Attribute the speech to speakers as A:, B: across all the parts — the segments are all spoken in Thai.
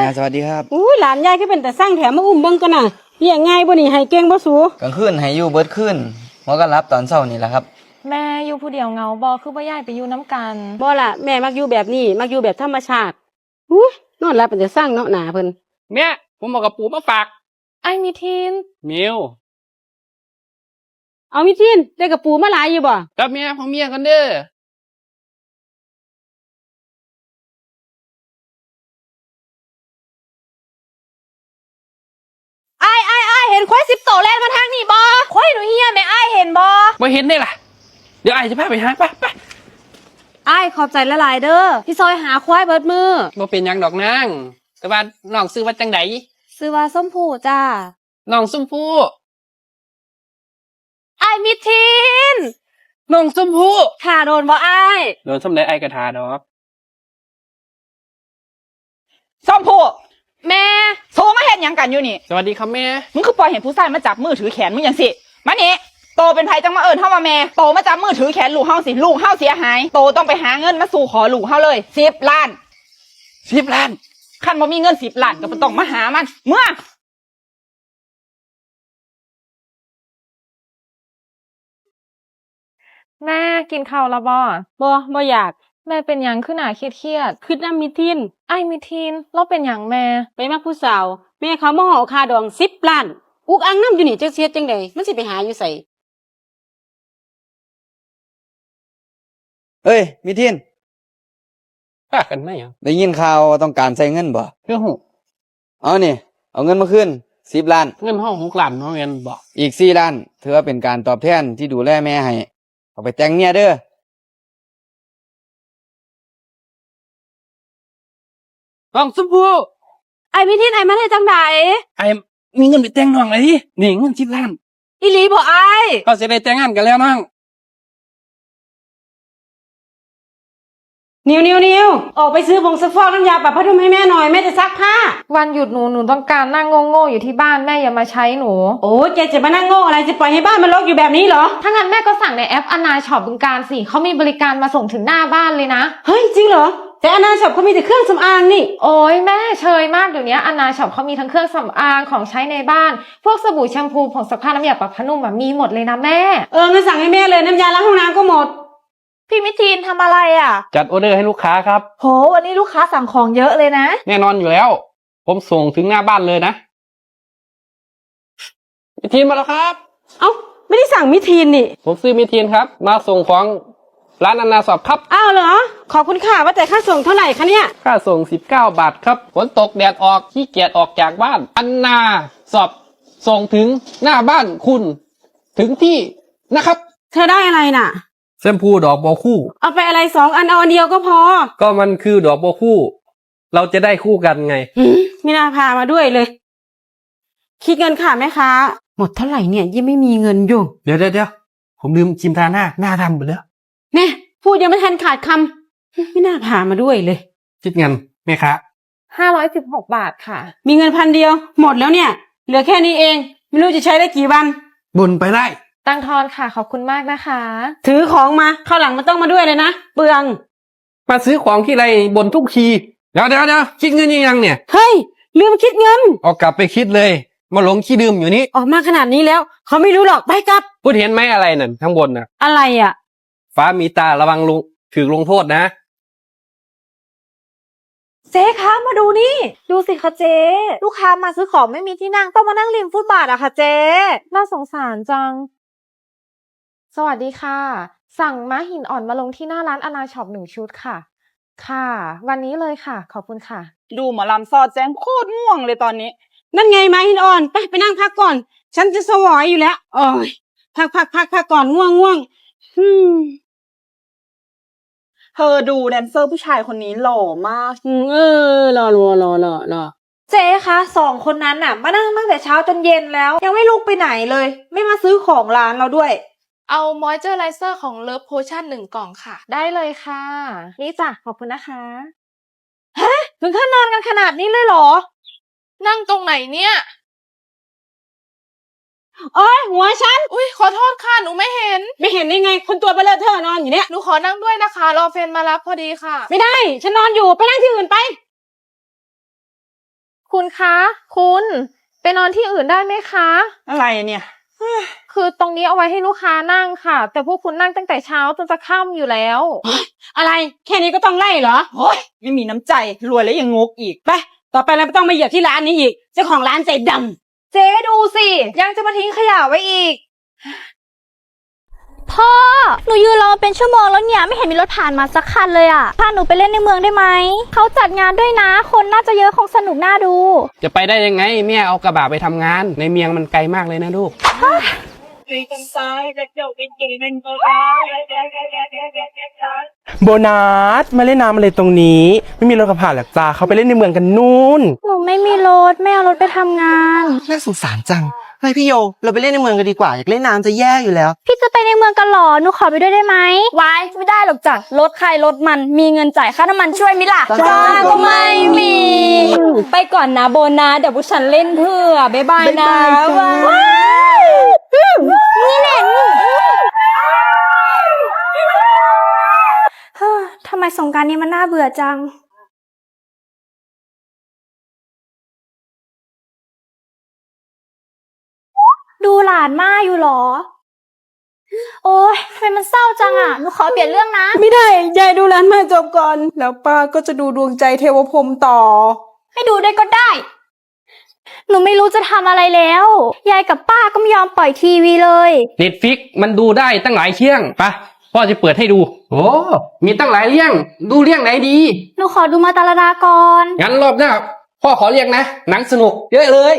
A: แม่สวัสดีครับ
B: อุ้ยหลานยายก็เป็นแต่สร้างแถมมาอุ้มเบิ่งกันน่ะเลี้ยงง่ายบ่นี่ให้เก่งบ่สู
A: กลางคืนให้อยู่เบิดคืนหัวก็รับตอนเช้านี่แหละครับ
C: แม่อยู่ผู้เดียวเหงาบอคือบ่ย้ายไปอยู่น้ำกัน
B: บ่ล่ะแม่มักอยู่แบบนี้มักอยู่แบบธรรมชาติอุ้ยนอนหลับเป็นแต่สร้างเนาะหนาเพิ่น
D: แม่ผมเอากระปูมาฝาก
C: ไอ้มีทีน
D: มิว
B: เอามิทินได้กระปูมาหลายอยู่บ่
D: กับเมียของเมียกันเด้อ
C: ห็นควายสิบโตแล่นมาทางนี่บอควายหนูเฮียแม่ไอ้เห็นบอ
D: มาเห็นได้ล่ะ เดี๋ยวไอ้จะพาไปหาไปไป
C: ไอ้ขอบใจละลายเด้อที่ซอยหาควายเบิดมือ
D: มาเป็นหยังดอกนางแต่ว่าน้องซื้อว่าจังได
C: ซื้อว่าส้มผูจ้า
D: น้องส้มผู้
C: ไอ้มีทีน
D: น้องส้มผู้
C: ขาโดนบ่ไอ้
D: โดนส้มไดไอ้กระทาดอก
E: ส้มผู้
C: แม่
E: โทรมาเห็น ยังกันอยู่นี่
D: สวัสดีครับแม่
E: มึงคือปล่อยเห็นผู้ชายมาจับมือถือแขนมึงอย่างสิมานี่โตเป็นไผจังมาเอิญเฮามาแม่โตมาจับมือถือแขนลูกเฮาสิลูกเฮาเสียหายโตต้องไปหาเงินมาสู่ขอลูกเฮาเลยสิบล้าน
D: สิบล้าน
E: คันบ่มีเงินสิบล้านก็บ่ต้องมาหามันเมื่อ
C: แม่กินข้าวและบอ
B: บ่บ่อยาก
C: แม่เป็นหยังขึ้นหนาเครียดเครียด
B: คิดนำมิทิน
C: ๆไอ้มีทีนเราเป็นหยังแม่
B: ไปมักผู้สาว แม่เขามาห่อค่าดอง10ล้าน อุกอังน้ำอยู่นี่จักเสียจังได๋มันสิไปหาอยู่ไส
A: เอ้ย มิทิน
D: พากันไหมอะ
A: ได้ยินข่าวว่าต้องการใช้เงินบ่
D: เรื่องหู
A: เอานี่ เอาเงินมาขึ้นสิบล้าน
D: เงินห้องหกล้านน้องเงินบอก
A: อีกสี่ล้านถือว่าเป็นการตอบแทนที่ดูแลแม่ให้ เอาไปแต่งเมียเด้อ
D: น้องส้มผู้
C: ไอ้มีทีนไอ้มาได้จังได
D: ไอ้มีเงินไปแต่งน้องเลยทีนี่เงินสิบล้าน
C: อีหลีบ่ไอ้
D: ก็จะได้แต่งงานกันแล้วน้อง
B: นิวนิวนิวออกไปซื้อผงซักฟอกน้ำยาปรับผ้านุ่มให้แม่หน่อยแม่จะซักผ้า
C: วันหยุดหนูหนูต้องการนั่งโง่ๆอยู่ที่บ้านแม่อย่ามาใช้หนู
B: โอ้ยแกจะมานั่งโง่อะไรจะปล่อยให้บ้านมันรกอยู่แบบนี้เหรอ
C: ถ้างั้นแม่ก็สั่งในแอปอนาช็อปบึงการสิเขามีบริการมาส่งถึงหน้าบ้านเลยนะ
B: เฮ้ยจริงเหรอ แต่อนาช็อปเขามีแต่เครื่องสำอางนี่
C: โอ้ยแม่เชยมากเดี๋ยวนี้อนาช็อปเขามีทั้งเครื่องสำอางของใช้ในบ้าน พวกสบู่แชมพูผงซักผ้าน้ำยาปรับผ้านุ่มอะมีหมดเลยนะแม่
B: เอองั้นสั่งให้แม่เลยน้ำยาล้างห้องน้ำก็หมด
F: พี่มิทีนทำอะไรอะ
D: จัดออเดอร์ให้ลูกค้าครับ
F: โห วันนี้ลูกค้าสั่งของเยอะเลยนะ
D: แน่นอนอยู่แล้ว ผมส่งถึงหน้าบ้านเลยนะมิทีนมาแล้วครับ
B: เอ้า ไม่ได้สั่งมิทีนนี่
D: ผมซื้อมิทีนครับ มาส่งของ ร้านอนาสอบครับ
B: อ้าวเหรอ ขอบคุณค่ะว่าแต่ค่าส่งเท่าไหร่คะเนี่ย
D: ค่าส่ง 19 บาทครับฝนตกแดดออกขี้เกียจออกจากบ้าน อันนาสอบส่งถึงหน้าบ้านคุณ ถึงที่นะครับ
B: เธอได้อะไรน่ะ
D: แชมพูดอกบอคู่
B: เอาไปอะไรสองอันเอาอันเดียวก็พอ
D: ก็มันคือดอกบอคู่ เราจะได้คู่กันไง
B: หืมไม่น่าพามาด้วยเลย คิดเงินค่ะแม่ค้าหมดเท่าไหร่เนี่ยยังไม่มีเงินอยู่
D: เดี๋ยวเดี๋ยวเดี๋ยวผมลืมชิมทาหน้าหน้าทำไปแล้ว
B: แน่พูดยังไม่ทันขาดคำไม่น่าพามาด้วยเลย
D: คิดเงินแม่ค้า
C: ห้าร้อยสิบหกบาทค่ะ
B: มีเงินพันเดียว หมดแล้วเนี่ย เหลือแค่นี้เอง ไม่รู้จะใช้ได้กี่วัน
D: บนไปได้
C: ตั้งทอนค่ะขอบคุณมากนะคะ
B: ถือของมาเข้าวหลังมันต้องมาด้วยเลยนะเปลือง
D: มาซื้อของที่ไรบนทุกทีเดี๋ยวเดี๋ยวเดี๋ยวคิดเงินยังยังเนี่ย
B: เฮ้ยลืมคิดเงิน
D: เอากลับไปคิดเลย มาหลงขี้ดื่มอยู่นี่
B: ออกมาขนาดนี้แล้ว เขาไม่รู้หรอกไปกลับ
D: พูดเห็นไหมอะไรนั่นข้างบนน่ะ
B: อะไรอะ
D: ฟ้ามีตาระวังลงถือลงโทษนะ
F: เจ๊คะมาดูนี่ ดูสิคะเจ๊ลูกค้ามาซื้อของไม่มีที่นั่งต้องมานั่งริมฟุตบาทอะค่ะเจ๊
C: น่าสงสารจัง สวัสดีค่ะ สั่งม้าหินอ่อนมาลงที่หน้าร้านอนาช็อปหนึ่งชุดค่ะ ค่ะ วันนี้เลยค่ะ ขอบคุณค่ะ
E: ดูหมอลำซอดแจ้งโคตรง่วงเลยตอนนี้
B: นั่นไงไม้หินอ่อนไปไปนั่งพักก่อน ฉันจะสวอยอยู่แล้วโอ้ยพักพักพักพักก่อนง่วงง่วงอืม
E: เธอดูแดนเซอร์ผู้ชายคนนี้หล่อมาก
B: อืมเออรอรอรอรอรอ
F: เจ๊คะสองคนนั้นน่ะ มานั่งตั้งแต่เช้าจนเย็นแล้ว ยังไม่ลุกไปไหนเลย ไม่มาซื้อของร้านเราด้วย
G: เอามอยเจอร์ไรเซอร์ของเลิฟโพชั่นหนึ่งกล่องค่ะ
C: ได้เลยค่ะ นี่จ้ะขอบคุณนะคะ
F: ถึงขั้นนอนกันขนาดนี้เลยเหรอ
G: นั่งตรงไหนเนี่ย
B: โอ้ยหัวฉัน
G: อุ้ยข อโทษค่ะหนูไม่เห็น
B: ไม่เห็นได้ไงคนตัวเบลอเธอนอนอยู่เนี่ย
G: หนูขอนั่งด้วยนะคะ รอแฟนมารับพอดีค่ะ
B: ไม่ได้ ฉันนอนอยู่ไปนั่งที่อื่นไป
C: คุณคะ คุณไปนอนที่อื่นได้ไหมคะ
E: อะไรเนี่ย
C: คือตรงนี้เอาไว้ให้ลูกค้านั่งค่ะ แต่พวกคุณนั่งตั้งแต่เช้าจนจะค่ำอยู่แล้ว
B: อะไรแค่นี้ก็ต้องไล่เหรอ
E: โอ้ยไม่มีน้ำใจรวยแล้วยังงกอีก
B: ไปต่อไปเราไม่ต้องมาเหยียบที่ร้านนี้อีกเจ้าของร้านใจดำ
F: เจ๊ดูสิ ยังจะมาทิ้งขยะไว้อีก
H: พ่อ หนูยืนรอเป็นชั่วโมงแล้วเนี่ย ไม่เห็นมีรถผ่านมาสักคันเลยอะ พาหนูไปเล่นในเมืองได้ไหม เขาจัดงานด้วยนะ คนน่าจะเยอะคงสนุกน่าดู
D: จะไปได้ยังไงแม่เอากระบะไปทำงาน ในเมียงมันไกลมากเลยนะลูก
I: โบนัสมาเล่นน้ำอะไรตรงนี้ ไม่มีรถขับผ่านหรอกจ้าเขาไปเล่นในเมืองกันนู่น
H: หนูไม่มีรถไม่เอารถไปทำงาน
J: น่าสงสารจัง เฮ้ยพี่โย เราไปเล่นในเมืองกันดีกว่า อยากเล่นน้ำจะแย่อยู่แล้ว
H: พี่จะไปในเมืองกันเหรอหนูขอไปด้วยได้ไหม วายไม่ได้หรอกจ้ะรถใครรถมันมีเงินจ่ายค่าน้ำมันช่วยมิล่ะ
J: จ้า
H: ก็ไม่มี ไปก่อนนะโบนาเดี๋ยวพวกฉันเล่นเพื่อบ๊ายบายนะว้ายนี่แหละเฮ้อทำไมสงกรารนี้มันน่าเบื่อจัง หลานมาอยู่เหรอ โอ้ยทำไมมันเศร้าจังอะ หนูขอเปลี่ยนเรื่องนะ
B: ไม่ได้ ยายดูร้านมาจบก่อน แล้วป้าก็จะดูดวงใจเทวพรหมต่อ
H: ให้ดูได้ก็ได้ หนูไม่รู้จะทำอะไรแล้ว ยายกับป้าก็ไม่ยอมปล่อยทีวีเลย
D: เน็ตฟิกมันดูได้ตั้งหลายเที่ยงปะพ่อจะเปิดให้ดู โอ้มีตั้งหลายเรื่อง ดูเรื่องไหนดี
H: หนูขอดูมาตาลาดาก่อน
D: งั้นรอบหน้า พ่อขอเรียกนะ หนังสนุกเยอะเลย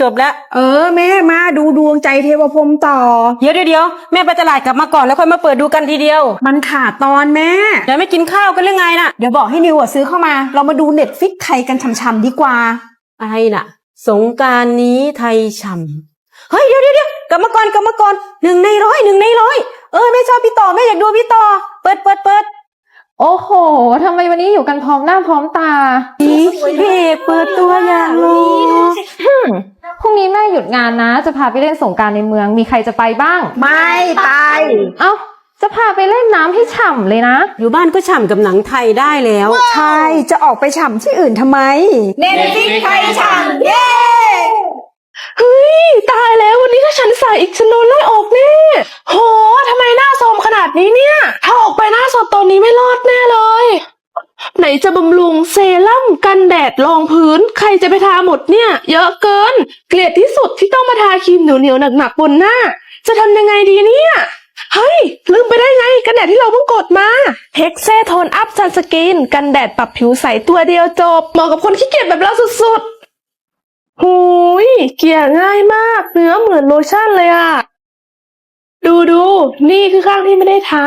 B: จบแล้วเออแม่มาดูดวงใจเทวพรหมต่อ เดี๋ยวเดี๋ยวเดี๋ยวแม่ไปตลาดกลับมาก่อนแล้วค่อยมาเปิดดูกันทีเดียวมันขาดตอนแม่ เดี๋ยวไม่กินข้าวกันหรือไงน่ะ
F: เดี๋ยวบอกให้นิวอะซื้อเข้ามา เรามาดูเน็ตฟิกไทยกันช่ำๆดีกว่า
B: อะไรน่ะ สงกรารนี้ไทยช่ำเฮ้ยเดี๋ยวเดี๋ยวเดี๋ยวกลับมาก่อนกลับมาก่อนหนึ่งในร้อยหนึ่งในร้อยเออแม่ชอบพี่ต่อแม่อยากดูพี่ต่อ เปิดเปิดเปิด
C: โอ้โห ทำไมวันนี้อยู่กันพร้อมหน้าพร้อมตา
B: นี่พี่เอกเปิดตัวอย่างเลย
C: พรุ่งนี้แม่หยุดงานนะ จะพาไปเล่นสงกรารในเมือง มีใครจะไปบ้าง
F: ไม่ไป
C: เอ้า จะพาไปเล่นน้ำให้ฉ่ำเลยนะ
B: อยู่บ้านก็ฉ่ำกับหนังไทยได้แล้ว
F: ใช่ จะออกไปฉ่ำที่อื่นทำไม เน็ตฟิกไทยฉ่ำ เย้
G: เฮ้ยตายแล้ววันนี้ถ้าฉันใส่อีกฉันโดนไล่ออกแน่โหทำไมหน้าโทรมขนาดนี้เนี่ยถ้าออ กไปหน้าสดตอนนี้ไม่รอดแน่เลย ไหนจะบำรุงเซรั่มกันแดดรองพื้น ใครจะไปทาหมดเนี่ย เยอะเกิน เกลียดที่สุดที่ต้องมาทาครีมเหนียวๆหนักๆบนหน้า จะทำยังไงดีเนี่ยเฮ้ย ลืมไปได้ไง กันแดดที่เราเพิ่งกดมาเฮกเซโทนอัพซันสกิน กันแดดปรับผิวใสตัวเดียวจบ เหมาะกับคนขี้เกียจแบบเราสุดๆหูย เกลี่ยง่ายมาก เนื้อเหมือนโลชั่นเลยอะดูดู นี่คือข้างที่ไม่ได้ทา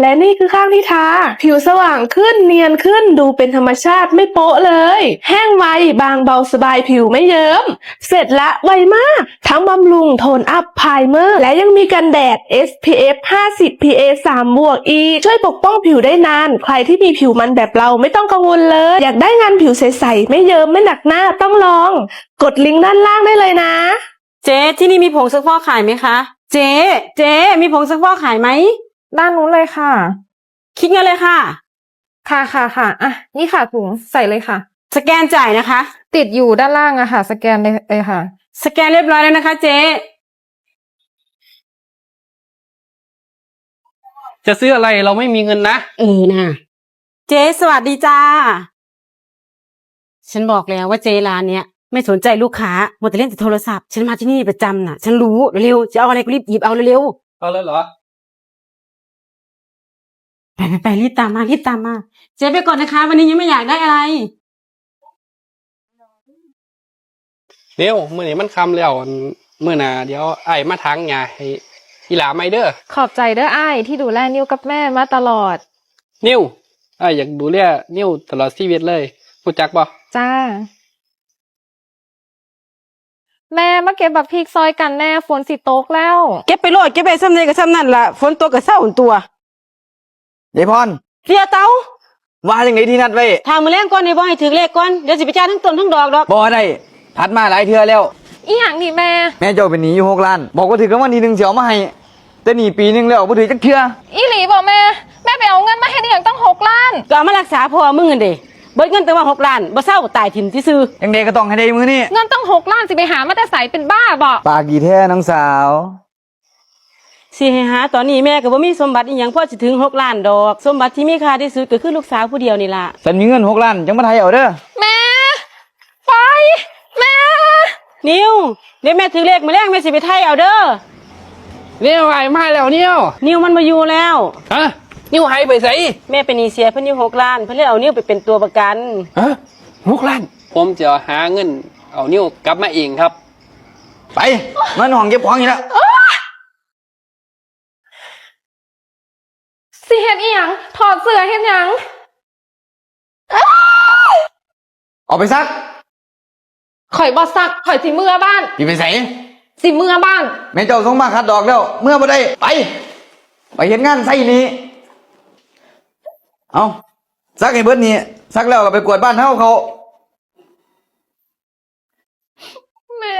G: และนี่คือข้างที่ทา ผิวสว่างขึ้นเนียนขึ้นดูเป็นธรรมชาติไม่โป๊ะเลย แห้งไวบางเบาสบายผิวไม่เยิ้ม เสร็จละไวมาก ทั้งบำรุงโทนอัพไพรเมอร์ และยังมีกันแดด SPF 50 PA 3บวกอีช่วยปกป้องผิวได้นาน ใครที่มีผิวมันแบบเราไม่ต้องกังวลเลย อยากได้งานผิวใสๆไม่เยิ้มไม่หนักหน้าต้องลอง กดลิงก์ด้านล่างได้เลยนะ
B: เจ๊ที่นี่มีผงซักฟอกขายไหมคะ เจ๊เจ๊มีผงซักฟอกขายไหม
C: ด้านนู้นเลยค่ะ
B: คิดเงินเลยค่ะ
C: ค่ะค่ะค่ะอะ นี่ค่ะถุงใส่เลยค่ะ
B: สแกนจ่ายนะคะ
C: ติดอยู่ด้านล่างอะค่ะ สแกนเลยเลยค่ะ
B: สแกนเรียบร้อยแล้วนะคะ เจ๊
D: จะซื้ออะไรเราไม่มีเงินนะ
B: เออน่ะเจ๊สวัสดีจ้า ฉันบอกแล้วว่าเจ๊ร้านเนี้ยไม่สนใจลูกค้าหมดแต่เล่นแต่โทรศัพท์ ฉันมาที่นี่ประจำน่ะ ฉันรู้เร็วๆจะเอาอะไรก็รีบหยิบเอาเร็ว
D: เอาแล้วเหรอ
B: ๆ ไปไปไปรีบตามมารีบตามมาเจ๊ไปก่อนนะคะ วันนี้ยังไม่อยากได้อะไร
D: เดี๋ยวมื่อนี้มันคำแล้วมื่อหนาเดี๋ยวไอ้มาทางยาให้อีหลาไม่เด้อ
C: ขอบใจเด้ออ้ายที่ดูแลนิวกับแม่มาตลอด
D: นิ้วไอ้อยากดูแลนิ้วตลอดชีวิตเลยรู้จักบ่
C: จ้า แม่มาเก็บบักพริกซอยกันแน่ฝนสิตกแล้ว
B: เก็บไปโลดเก็บไปซ้ำเนกับซ้ำนั่นล่ะฝนตกกับเศร้าอุ่นตัว
A: ยายพร
B: เรียเตา
A: ว่าจังไดที่นัดไว้
B: ทางมือแรงก่อนในบ่ให้ถือเลขก่อนเดี๋ยวสิไปจ่ายทั้งต้นทั้งดอกดอก
A: บ่ได้พัดมาหลายเทื่อแล้ว
C: อีหยังนี่แม่
A: แม่เจ้าเป็นหนี้อยู่หกล้าน บอกว่าถือกันวันทีหนึ่งเสียวมาให้แต่หนีปีหนึงแล้วบ่ถือจักเทื่อ
C: อีหลีบอกแม่ แม่ไปเอาเงินมาให้ได้อย่างตั้งหกล้าน
B: ก็เอามารักษาพ่อมึงกันเด้เบิดเงินแต่ว่าหกล้านบ่เศร้าตายถิ่มซื่อ
A: ยังเด็กก็ต้องให้ได้มือนี่
C: เงินต้องหกล้านสิไปหามาแต่ใสเป็นบ้าบอก
A: ปากดีแท้น้องสาว
B: ๆ สิให้หาตอนนี้แม่ก็บ่มีสมบัติอีหยังพอสิถึงหกล้านดอก สมบัติที่มีค่าที่สุดก็คือลูกสาวผู้เดียวนี่ล่ะ
A: ฉันมีเงินหกล้านจังมาไทยเอาเด้อ
C: แม่ ไป แม่
B: นิวเดี๋ยวแม่ถือเลขมาแลกแม่สิไปไทยเอาเด้อ
D: เนี่ยไอ้มาแล้วเนี่ย
B: นิวมันมาอยู่แล้ว
D: ฮะนิ้วหายไปใส่
B: แม่เป็นหนีเสียเพิ่นอยู่หกล้านเพิ่นเลยเอานิวไปเป็นตัวประกัน
D: ฮะหกล้าน ผมจะหาเงิน เอานิ้วกลับมาเองครับ
A: ไป มันห้องเก็บของอยู่แล้ว
C: สิเห็นอีหยังถอดเสื้อเห็ดหยัง
A: ออกไปซัก
C: ข่อยบอสักข่อยสิเมื่อบ้าน
A: พี่ไปใส่
C: สิเมื่อบ้าน
A: แม่เจ้าส่งมาคัดดอกแล้ว เมื่อบ่ได้ไป ไปเห็นงานใส่นี้ เอาซักให้เบิดนี่ซักแล้วก็ไปกวดบ้านเฮาเขา แม่